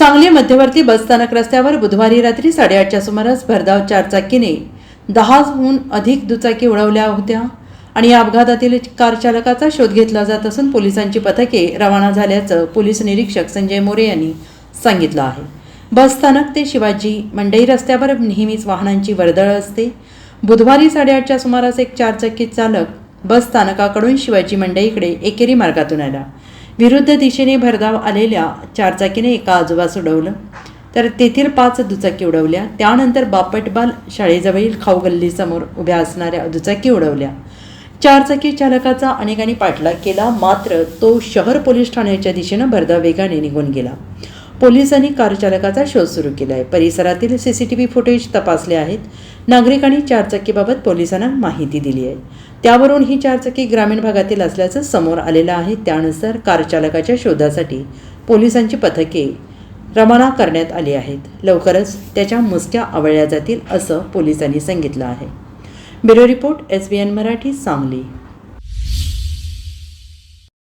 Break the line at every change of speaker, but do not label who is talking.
सांगली मध्यवर्ती बसस्थानक रस्त्यावर बुधवारी रात्री साडेआठच्या सुमारास भरधाव चारचाकीने दहाहून अधिक दुचाकी उडवल्या होत्या आणि या अपघातातील कार चालकाचा शोध घेतला जात असून पोलिसांची पथके रवाना झाल्याचं पोलीस निरीक्षक संजय मोरे यांनी सांगितलं आहे. बसस्थानक ते शिवाजी मंडई रस्त्यावर नेहमीच वाहनांची वर्दळ असते. बुधवारी साडेआठच्या सुमारास एक चारचाकी चालक बस स्थानकाकडून शिवाजी मंडईकडे एकेरी मार्गातून आला. विरुद्ध दिशेने भरधाव आलेल्या चारचाकीने एका आजोबास उडवलं तर तेथील पाच दुचाकी उडवल्या. त्यानंतर बापटबाल शाळेजवळील खाऊ गल्लीसमोर उभ्या असणाऱ्या दुचाकी उडवल्या. चारचाकी चालकाचा अनेकांनी पाठलाग केला. मात्र तो शहर पोलीस ठाण्याच्या दिशेनं भरधाव वेगाने निघून गेला. पोलिसांनी कारचालकाचा शोध सुरू केला आहे परिसरातील C C T V footage तपासले आहेत. नागरिकांनी चारचाकीबाबत पोलिसांना माहिती दिली आहे. त्यावरून ही चारचाकी ग्रामीण भागातील असल्याचं समोर आलेलं आहे. त्यानुसार कारचालकाच्या शोधासाठी पोलिसांची पथके रवाना करण्यात आली आहेत. लवकरच त्याच्या मुसक्या आवळल्या जातील असं पोलिसांनी सांगितलं आहे. Bureau report S B N Marathi Sangli.